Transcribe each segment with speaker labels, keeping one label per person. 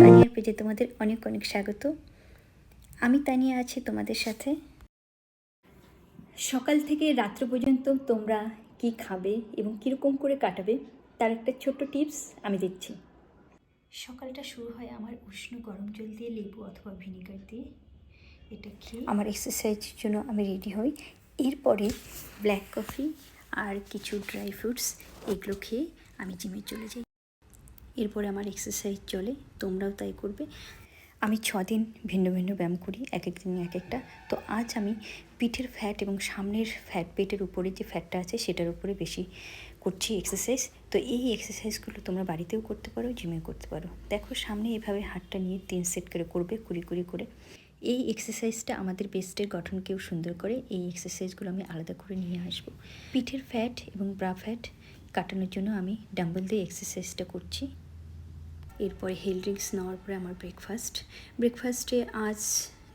Speaker 1: তানিয়ার পেজে তোমাদের অনেক অনেক স্বাগত। আমি তানিয়া আছি তোমাদের সাথে। সকাল থেকে রাত্র পর্যন্ত তোমরা কি খাবে এবং কীরকম করে কাটাবে তার একটা ছোট্ট টিপস আমি দিচ্ছি। সকালটা শুরু হয় আমার উষ্ণ গরম জল দিয়ে লেবু অথবা ভিনিগার দিয়ে। এটা খেয়ে আমার এক্সারসাইজের জন্য আমি রেডি হই। এরপরে ব্ল্যাক কফি আর কিছু ড্রাই ফ্রুটস এগুলো খেয়ে আমি জিমে চলে যাই। এরপরে আমার এক্সারসাইজ চলে, তোমরাও তাই করবে। আমি দিন ভিন্ন ভিন্ন ব্যায়াম করি, এক এক দিন এক একটা। তো আজ আমি পিঠের ফ্যাট এবং সামনের ফ্যাট পেটের উপরে যে ফ্যাটটা আছে সেটার উপরে বেশি করছি এক্সারসাইজ তো এই এক্সারসাইজগুলো তোমরা বাড়িতেও করতে পারো জিমে করতে পারো। দেখো সামনে এভাবে হাতটা নিয়ে তিন সেট করে করবে, কুড়ি কুড়ি করে। এই এক্সারসাইজটা আমাদের পেস্টের গঠনকেও সুন্দর করে, এই এক্সারসাইজগুলো আমি আলাদা করে নিয়ে আসব। পিঠের ফ্যাট এবং ব্রা ফ্যাট কাটানোর জন্য আমি ডাম্বল দিয়ে এক্সারসাইজটা করছি। এরপরে হেল ড্রিঙ্কস নেওয়ার পরে আমার ব্রেকফাস্ট ব্রেকফাস্টে আজ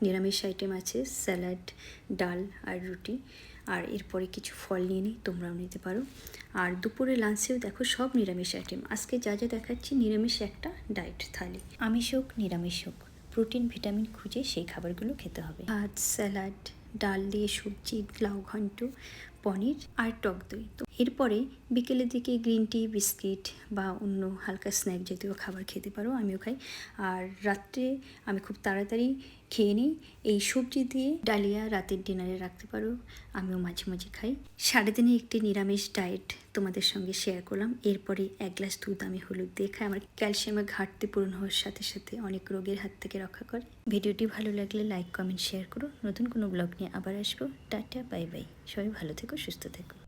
Speaker 1: নিরামিষ আইটেম আছে স্যালাড ডাল আর রুটি। আর এরপরে কিছু ফল নিয়ে নিই, তোমরাও নিতে পারো। আর দুপুরে লাঞ্চেও দেখো সব নিরামিষ আইটেম আজকে যা যা দেখাচ্ছি, নিরামিষ একটা ডায়েট থালি। আমিষ হোক, নিরামিষ হোক প্রোটিন ভিটামিন খুঁজে সেই খাবারগুলো খেতে হবে। ভাত স্যালাড ডাল দিয়ে সবজি, লাউ ঘন্ট পনির আর টক দই। তো এরপরে বিকেলের দিকে গ্রিন টি, বিস্কিট বা অন্য হালকা স্ন্যাক জাতীয় খাবার খেতে পারো, আমিও খাই। আর রাত্রে আমি খুব তাড়াতাড়ি খেয়ে নিই, এই সবজি দিয়ে ডালিয়া রাতের ডিনারে রাখতে পারো, আমিও মাঝে মাঝে খাই। সাড়ে দিনে একটি নিরামিষ ডায়েট তোমাদের সঙ্গে শেয়ার করলাম, এরপরে এক গ্লাস দুধ আমি হলুদ দিয়ে খাই। আমার ক্যালসিয়ামের ঘাটতি পূরণ হওয়ার সাথে সাথে অনেক রোগের হাত থেকে রক্ষা করে। ভিডিওটি ভালো লাগলে লাইক, কমেন্ট, শেয়ার করো। নতুন কোনো ব্লগ নিয়ে আবার আসব। Tata, bye bye. সবাই ভালো থেকো সুস্থ থেকো।